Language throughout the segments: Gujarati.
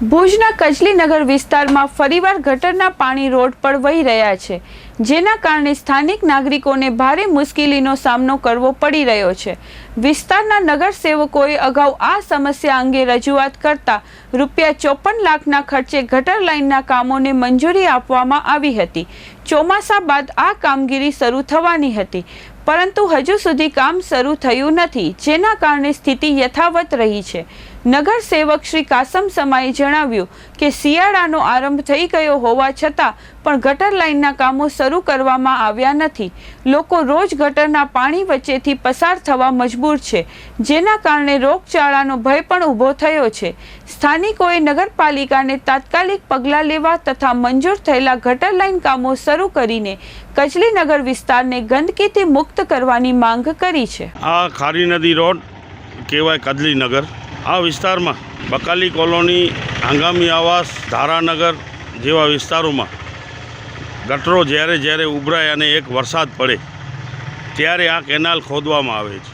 ભુજના કજલીનગર વિસ્તારમાં ફરીવાર ગટરના પાણી રોડ પર વહી રહ્યા છે, જેના કારણે સ્થાનિક નાગરિકોને ભારે મુશ્કેલીનો સામનો કરવો પડી રહ્યો છે. વિસ્તારના નગરસેવકોએ અગાઉ આ સમસ્યા અંગે રજૂઆત કરતા રૂપિયા ચોપન લાખના ખર્ચે ગટર લાઇનના કામોને મંજૂરી આપવામાં આવી હતી. ચોમાસા બાદ આ કામગીરી શરૂ થવાની હતી, પરંતુ હજુ સુધી કામ શરૂ થયું નથી, જેના કારણે સ્થિતિ યથાવત રહી છે. નગર સેવક શ્રી કાસમ સમાએ જણાવ્યું કે શિયાળાનો આરંભ થઈ ગયો હોવા છતાં પણ ગટર લાઇનના કામો શરૂ કરવામાં આવ્યા નથી. લોકો રોજ ગટરના પાણી વચ્ચેથી પસાર થવા મજબૂર છે, જેના કારણે રોગચાળાનો ભય પણ ઊભો થયો છે. સ્થાનિકોએ નગરપાલિકાને તાત્કાલિક પગલાં લેવા તથા મંજૂર થયેલા ગટર લાઇન કામો શરૂ કરીને કચલીનગર વિસ્તારને ગંદકીથી મુક્ત કરવાની માંગ કરી છે. આ ખારી નદી રોડ, કહેવાય કદલીનગર આ વિસ્તારમાં બકાલી કોલોની હંગામી આવાસ, ધારાનગર જેવા વિસ્તારોમાં ગટરો જ્યારે જ્યારે ઉભરાય અને એક વરસાદ પડે, ત્યારે આ કેનાલ ખોદવામાં આવે છે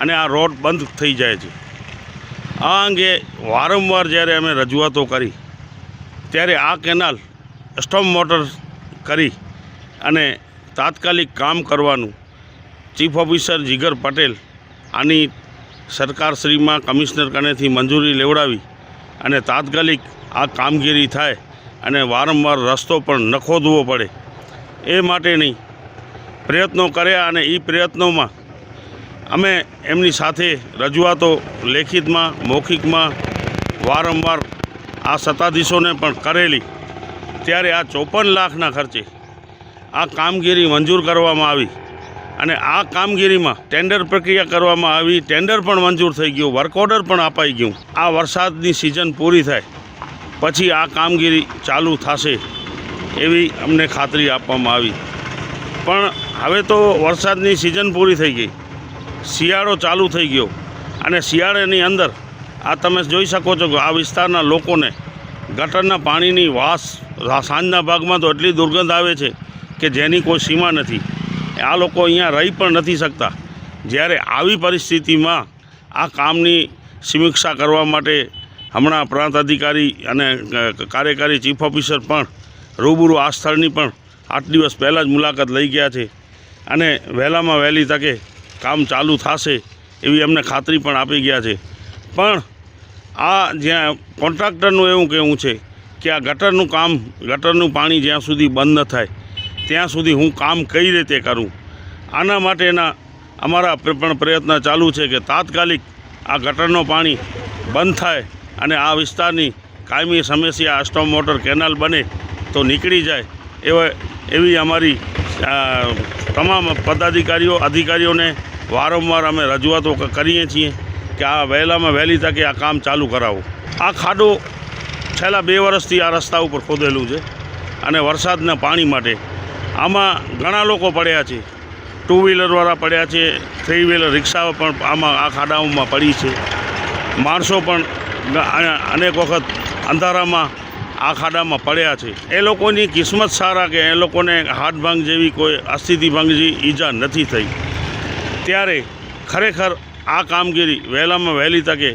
અને આ રોડ બંધ થઈ જાય છે. આ અંગે વારંવાર જ્યારે અમે રજૂઆતો કરી, ત્યારે આ કેનાલ સ્ટોમ મોટર કરી અને તાત્કાલિક કામ કરવાનું ચીફ ઓફિસર જીગર પટેલ આની સરકારશ્રીમાં કમિશનર કનેથી મંજૂરી લેવડાવી અને તાત્કાલિક આ કામગીરી થાય અને વારંવાર રસ્તો પણ ન ખોદવો પડે, એ માટેની પ્રયત્નો કર્યા અને એ પ્રયત્નોમાં અમે એમની સાથે રજૂઆતો લેખિતમાં, મૌખિકમાં વારંવાર આ સત્તાધીશોને પણ કરેલી. ત્યારે આ ચોપન લાખના ખર્ચે આ કામગીરી મંજૂર કરવામાં આવી. અને આ કામગીરીમાં ટેન્ડર પ્રક્રિયા કરવામાં આવી, ટેન્ડર પણ મંજૂર થઈ ગયું, વર્ક ઓર્ડર પણ અપાઈ ગયું. આ વરસાદની સિઝન પૂરી થાય, પછી આ કામગીરી ચાલુ થશે એવી અમને ખાતરી આપવામાં આવી. પણ હવે તો વરસાદની સિઝન પૂરી થઈ ગઈ, શિયાળો ચાલુ થઈ ગયો અને શિયાળાની અંદર આ તમે જોઈ શકો છો કે આ વિસ્તારના લોકોને ગટરના પાણીની વાસ, સાંજના ભાગમાં તો એટલી દુર્ગંધ આવે છે કે જેની કોઈ સીમા નથી. આ લોકો અહીંયા રહી પણ નથી શકતા. જ્યારે આવી પરિસ્થિતિમાં આ કામની સમીક્ષા કરવા માટે હમણાં પ્રાંત અધિકારી અને કાર્યકારી ચીફ ઓફિસર પણ રૂબરૂ આ સ્થળની પણ આઠ દિવસ પહેલાં જ મુલાકાત લઈ ગયા છે અને વહેલામાં વહેલી તકે કામ ચાલુ થશે એવી અમને ખાતરી પણ આપી ગયા છે. પણ આ જ્યાં કોન્ટ્રાક્ટરનું એવું કહેવું છે કે આ ગટરનું કામ, ગટરનું પાણી જ્યાં સુધી બંધ ન થાય ત્યાં સુધી હું કામ કઈ રીતે કરું? આના માટેના અમારા પણ પ્રયત્ન ચાલુ છે કે તાત્કાલિક આ ગટરનું પાણી બંધ થાય અને આ વિસ્તારની કાયમી સમસ્યા આ સ્ટોમ મોટર કેનાલ બને તો નીકળી જાય એવા, એવી અમારી તમામ પદાધિકારીઓ, અધિકારીઓને વારંવાર અમે રજૂઆતો કરીએ છીએ કે આ વહેલામાં વહેલી તકે આ કામ ચાલુ કરાવો. આ ખાડો છેલ્લા બે વર્ષથી આ રસ્તા ઉપર ખોદેલું છે અને વરસાદના પાણી માટે આમાં ઘણા લોકો પડ્યા છે. ટુ વ્હીલરવાળા પડ્યા છે. થ્રી વ્હીલર રિક્ષાઓ પણ આમાં આ ખાડાઓમાં પડી છે. માણસો પણ અનેક વખત અંધારામાં આ ખાડામાં પડ્યા છે. એ લોકોની કિસ્મત સારા કે એ લોકોને હાથ ભાંગ જેવી કોઈ અસ્થિતિ ભંગ જેવી ઈજા નથી થઈ. ત્યારે ખરેખર આ કામગીરી વહેલામાં વહેલી તકે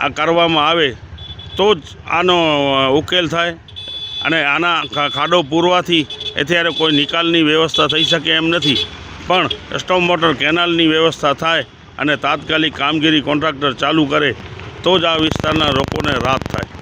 આ કરવામાં આવે તો જ આનો ઉકેલ થાય. અને આના ખાડો પૂરવાથી અત્યારે કોઈ નિકાલની વ્યવસ્થા થઈ શકે એમ નથી. પણ સ્ટોમ મોટર કેનાલની વ્યવસ્થા થાય અને તાત્કાલિક કામગીરી કોન્ટ્રાક્ટર ચાલુ કરે, તો જ આ વિસ્તારના લોકોને રાહત થાય.